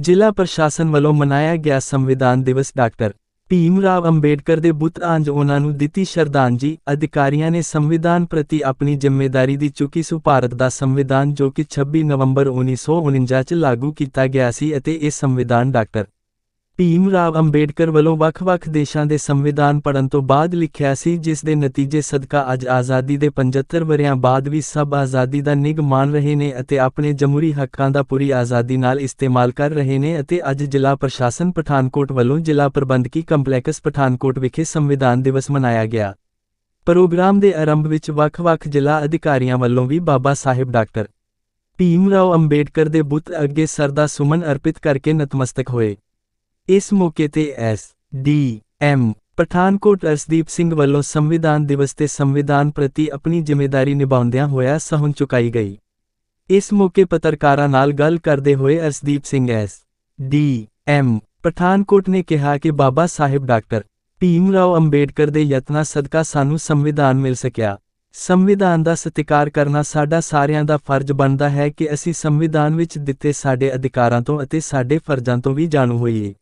ਜ਼ਿਲ੍ਹਾ ਪ੍ਰਸ਼ਾਸਨ ਵੱਲੋਂ ਮਨਾਇਆ ਗਿਆ ਸੰਵਿਧਾਨ ਦਿਵਸ ਡਾਕਟਰ ਭੀਮ ਰਾਵ ਅੰਬੇਡਕਰ ਦੇ ਬੁੱਤ ਅੰਜ ਉਹਨਾਂ ਨੂੰ ਦਿੱਤੀ ਸ਼ਰਧਾਂਜਲੀ। ਅਧਿਕਾਰੀਆਂ ਨੇ ਸੰਵਿਧਾਨ ਪ੍ਰਤੀ ਆਪਣੀ ਜ਼ਿੰਮੇਵਾਰੀ ਦੀ ਚੁੱਕੀ ਸੋ ਭਾਰਤ ਦਾ ਸੰਵਿਧਾਨ ਜੋ ਕਿ 26 ਨਵੰਬਰ 1949 ਚ ਲਾਗੂ ਕੀਤਾ ਗਿਆ ਸੀ ਅਤੇ ਇਹ ਸੰਵਿਧਾਨ ਡਾਕਟਰ ਭੀਮ ਰਾਵ ਅੰਬੇਡਕਰ ਵੱਲੋਂ ਵੱਖ-ਵੱਖ ਦੇਸ਼ਾਂ ਦੇ ਸੰਵਿਧਾਨ ਪੜਨ ਤੋਂ ਬਾਅਦ ਲਿਖਿਆ ਸੀ, ਜਿਸ ਦੇ ਨਤੀਜੇ ਸਦਕਾ ਅੱਜ ਆਜ਼ਾਦੀ ਦੇ 75 ਵਰਿਆਂ ਬਾਅਦ ਵੀ ਸਭ ਆਜ਼ਾਦੀ ਦਾ ਨਿਗ ਮਾਣ ਰਹੇ ਨੇ ਅਤੇ ਆਪਣੇ ਜਮਹੂਰੀ ਹੱਕਾਂ ਦਾ ਪੂਰੀ ਆਜ਼ਾਦੀ ਨਾਲ ਇਸਤੇਮਾਲ ਕਰ ਰਹੇ ਨੇ ਅਤੇ ਅੱਜ ਜ਼ਿਲ੍ਹਾ ਪ੍ਰਸ਼ਾਸਨ ਪਠਾਨਕੋਟ ਵੱਲੋਂ ਜ਼ਿਲ੍ਹਾ ਪ੍ਰਬੰਧਕੀ ਕੰਪਲੈਕਸ ਪਠਾਨਕੋਟ ਵਿਖੇ ਸੰਵਿਧਾਨ ਦਿਵਸ ਮਨਾਇਆ ਗਿਆ। ਪ੍ਰੋਗਰਾਮ ਦੇ ਆਰੰਭ ਵਿੱਚ ਵੱਖ-ਵੱਖ ਜ਼ਿਲ੍ਹਾ ਅਧਿਕਾਰੀਆਂ ਵੱਲੋਂ ਵੀ ਬਾਬਾ ਸਾਹਿਬ ਡਾਕਟਰ ਭੀਮ ਰਾਓ ਅੰਬੇਡਕਰ ਦੇ ਬੁੱਤ ਅੱਗੇ ਸਰਦਾ ਸੁਮਨ ਅਰਪਿਤ ਕਰਕੇ ਨਤਮਸਤਕ ਹੋਏ। ਇਸ ਮੌਕੇ ਤੇ S D M Pathankot Arshdeep Singh ਵੱਲੋਂ ਸੰਵਿਧਾਨ ਦਿਵਸ ਤੇ ਸੰਵਿਧਾਨ ਪ੍ਰਤੀ ਆਪਣੀ ਜ਼ਿੰਮੇਵਾਰੀ ਨਿਭਾਉਂਦਿਆਂ ਹੋਇਆ ਸਹੁੰ ਚੁਕਾਈ ਗਈ। ਇਸ ਮੌਕੇ ਪੱਤਰਕਾਰਾਂ ਨਾਲ ਗੱਲ ਕਰਦੇ ਹੋਏ Arshdeep Singh S D M Pathankot ਨੇ ਕਿਹਾ ਕਿ ਬਾਬਾ ਸਾਹਿਬ ਡਾਕਟਰ ਭੀਮ ਰਾਓ ਅੰਬੇਡਕਰ ਦੇ ਯਤਨਾਂ ਸਦਕਾ ਸਾਨੂੰ ਸੰਵਿਧਾਨ ਮਿਲ ਸਕਿਆ। ਸੰਵਿਧਾਨ ਦਾ ਸਤਿਕਾਰ ਕਰਨਾ ਸਾਡਾ ਸਾਰਿਆਂ ਦਾ ਫਰਜ਼ ਬਣਦਾ ਹੈ ਕਿ ਅਸੀਂ ਸੰਵਿਧਾਨ ਵਿੱਚ ਦਿੱਤੇ ਸਾਡੇ ਅਧਿਕਾਰਾਂ ਤੋਂ ਅਤੇ ਸਾਡੇ ਫਰਜ਼ਾਂ ਤੋਂ ਵੀ ਜਾਣੂ ਹੋਈਏ।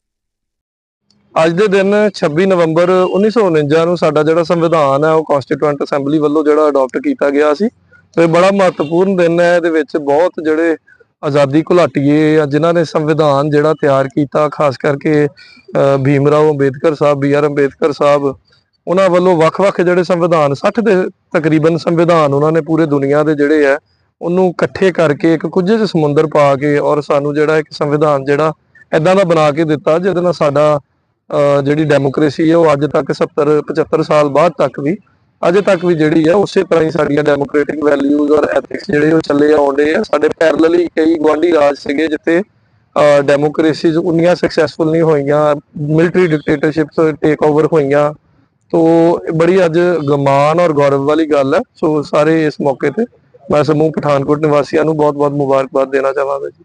ਅੱਜ ਦੇ ਦਿਨ 26 ਨਵੰਬਰ 1949 ਨੂੰ ਸਾਡਾ ਜਿਹੜਾ ਸੰਵਿਧਾਨ ਹੈ ਉਹ ਕਨਸਟੀਟਿਊਐਂਟ ਅਸੈਂਬਲੀ ਵੱਲੋਂ ਜਿਹੜਾ ਅਡਾਪਟ ਕੀਤਾ ਗਿਆ ਸੀ। ਤੇ ਬੜਾ ਮਹੱਤਵਪੂਰਨ ਦਿਨ ਹੈ ਇਹਦੇ ਵਿੱਚ ਬਹੁਤ ਜਿਹੜੇ ਆਜ਼ਾਦੀ ਘੁਲਾਟੀਏ ਆ ਜਿਨ੍ਹਾਂ ਨੇ ਸੰਵਿਧਾਨ ਜਿਹੜਾ ਤਿਆਰ ਕੀਤਾ ਖਾਸ ਕਰਕੇ ਅ, ਭੀਮ ਰਾਓ ਅੰਬੇਦਕਰ ਸਾਹਿਬ ਬੀ ਆਰ ਅੰਬੇਦਕਰ ਸਾਹਿਬ ਉਹਨਾਂ ਵੱਲੋਂ ਵੱਖ-ਵੱਖ ਜਿਹੜੇ ਸੰਵਿਧਾਨ 60 ਦੇ ਤਕਰੀਬਨ ਸੰਵਿਧਾਨ ਉਹਨਾਂ ਨੇ ਪੂਰੇ ਦੁਨੀਆ ਦੇ ਜਿਹੜੇ ਹੈ ਉਹਨੂੰ ਇਕੱਠੇ ਕਰਕੇ ਇੱਕ ਕੁਝ ਚ ਸਮੁੰਦਰ ਪਾ ਕੇ ਔਰ ਸਾਨੂੰ ਜਿਹੜਾ ਇੱਕ ਸੰਵਿਧਾਨ ਜਿਹੜਾ ਐਦਾਂ ਦਾ ਬਣਾ ਕੇ ਦਿੱਤਾ ਜਿਹਦੇ ਨਾਲ ਸਾਡਾ ਜਿਹੜੀ ਡੈਮੋਕ੍ਰੇਸੀ ਹੈ, ਉਹ ਅੱਜ ਤੱਕ 70 75 ਸਾਲ ਬਾਅਦ ਤੱਕ ਵੀ, ਅਜੇ ਤੱਕ ਵੀ ਜਿਹੜੀ ਹੈ, ਉਸੇ ਤਰ੍ਹਾਂ ਹੀ ਸਾਡੀਆਂ ਡੈਮੋਕ੍ਰੈਟਿਕ ਵੈਲਿਊਜ਼ ਔਰ ਐਥਿਕਸ ਜਿਹੜੇ ਉਹ ਚੱਲੇ ਆਉਂਦੇ ਆ। ਸਾਡੇ ਪੈਰਲਲੀ ਕਈ ਗਵਾਂਢੀ ਰਾਜ ਸੀਗੇ ਜਿੱਥੇ ਡੈਮੋਕ੍ਰੇਸੀਜ਼ ਉਨੀਆਂ ਸਕਸੈਸਫੁਲ ਨਹੀਂ ਹੋਈਆਂ ਮਿਲਟਰੀ ਡਿਕਟੇਟਰਸ਼ਿਪਸ ਟੇਕ ਓਵਰ ਹੋਈਆਂ। ਤੋ ਬੜੀ ਅੱਜ ਗਮਾਨ ਔਰ ਗੌਰਵ ਵਾਲੀ ਗੱਲ ਹੈ। ਸੋ ਸਾਰੇ ਇਸ ਮੌਕੇ ਤੇ ਮੈਂ ਸਮੂਹ ਪਠਾਨਕੋਟ ਨਿਵਾਸੀਆਂ ਨੂੰ ਬਹੁਤ-ਬਹੁਤ ਮੁਬਾਰਕਬਾਦ ਦੇਣਾ ਚਾਹਾਂਗਾ ਜੀ।